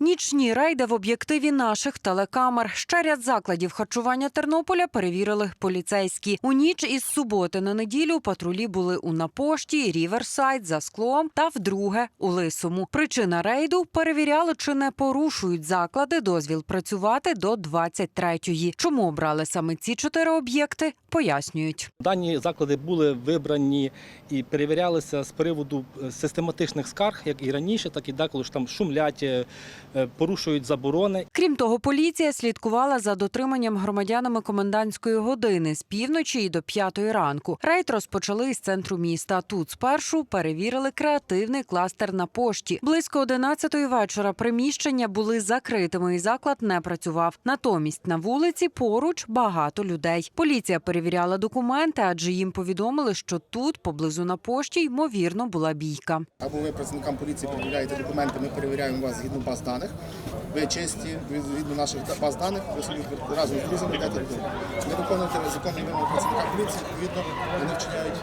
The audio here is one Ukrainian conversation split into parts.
Нічні рейди в об'єктиві наших телекамер. Ще ряд закладів харчування Тернополя перевірили поліцейські. У ніч із суботи на неділю патрулі були у Напошті, Ріверсайд, за склом та вдруге у Лисому. Причина рейду перевіряли, чи не порушують заклади дозвіл працювати до 23-ї. Чому обрали саме ці чотири об'єкти? Пояснюють. Дані заклади були вибрані і перевірялися з приводу е, систематичних скарг, як і раніше, так і деколи ж там шумлять, е, е, порушують заборони. Крім того, поліція слідкувала за дотриманням громадянами комендантської години з півночі і до п'ятої ранку. Рейд розпочали із центру міста. Тут спершу перевірили креативний кластер на пошті. Близько 11-ї вечора приміщення були закритими, і заклад не працював. Натомість на вулиці поруч багато людей. Поліція перевіряла документи, адже їм повідомили, що тут, поблизу на пошті, ймовірно, була бійка. Або ви працівникам поліції перевіряєте документи, ми перевіряємо вас згідно баз даних. Ви чисті, відповідно наших баз даних, ви собі разом з друзями йдете додому. Не виконуєте законні вимоги працівника поліції, відповідно вони вчиняють,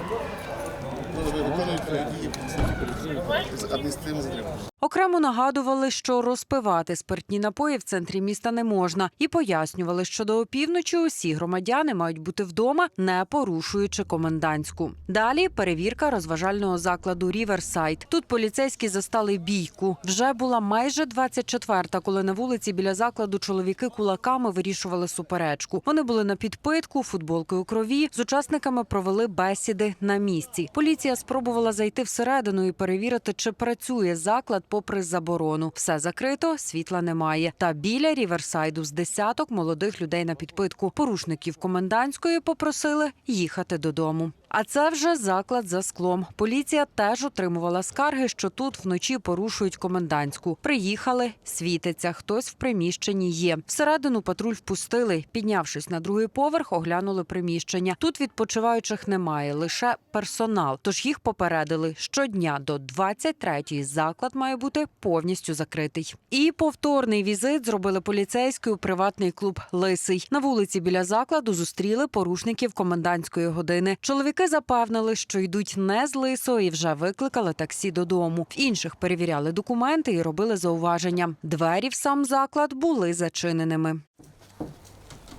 ви виконують дії працівників поліції з адміністративним затриманням. Окремо нагадували, що розпивати спиртні напої в центрі міста не можна, і пояснювали, що до опівночі усі громадяни мають бути вдома, не порушуючи комендантську. Далі перевірка розважального закладу Ріверсайд. Тут поліцейські застали бійку. Вже була майже 24-та, коли на вулиці біля закладу чоловіки кулаками вирішували суперечку. Вони були на підпитку, футболки у крові. З учасниками провели бесіди на місці. Поліція спробувала зайти всередину і перевірити, чи працює заклад попри заборону. Все закрито, світла немає. Та біля Ріверсайду з десяток молодих людей на підпитку. Порушників комендантської попросили їхати додому. А це вже заклад за склом. Поліція теж отримувала скарги, що тут вночі порушують комендантську. Приїхали, світиться, хтось в приміщенні є. Всередину патруль впустили. Піднявшись на другий поверх, оглянули приміщення. Тут відпочиваючих немає, лише персонал. Тож їх попередили щодня до 23-ї заклад має бути повністю закритий. І повторний візит зробили поліцейські у приватний клуб Лисий. На вулиці біля закладу зустріли порушників комендантської години. Чоловіки запевнили, що йдуть не з лисо і вже викликали таксі додому. В інших перевіряли документи і робили зауваження. Двері в сам заклад були зачиненими.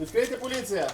Відкрийте поліція!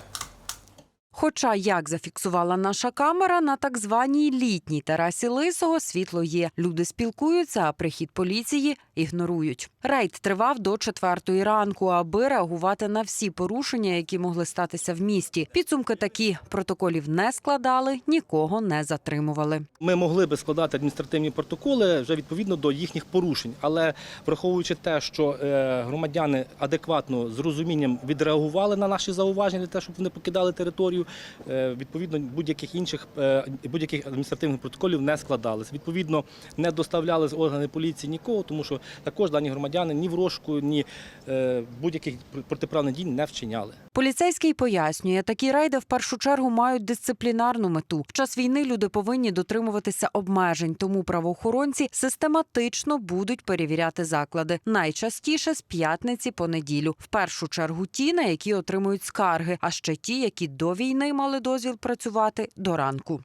Хоча, як зафіксувала наша камера, на так званій літній терасі лисого світло є. Люди спілкуються, а прихід поліції ігнорують. Рейд тривав до четвертої ранку, аби реагувати на всі порушення, які могли статися в місті. Підсумки такі протоколів не складали, нікого не затримували. Ми могли би складати адміністративні протоколи вже відповідно до їхніх порушень, але враховуючи те, що е, громадяни адекватно з розумінням відреагували на наші зауваження, для того, щоб вони покидали територію, е, відповідно будь-яких інших е, будь-яких адміністративних протоколів не складались. Відповідно, не доставляли з органи поліції нікого, тому що також дані громадяни ні в розшуку, ні е, будь-яких протиправних дій не вчиняли. Поліцейський пояснює, такі рейди в першу чергу мають дисциплінарну мету. В час війни люди повинні дотримуватися обмежень, тому правоохоронці систематично будуть перевіряти заклади. Найчастіше з п'ятниці по неділю. В першу чергу ті, на які отримують скарги, а ще ті, які до війни мали дозвіл працювати до ранку.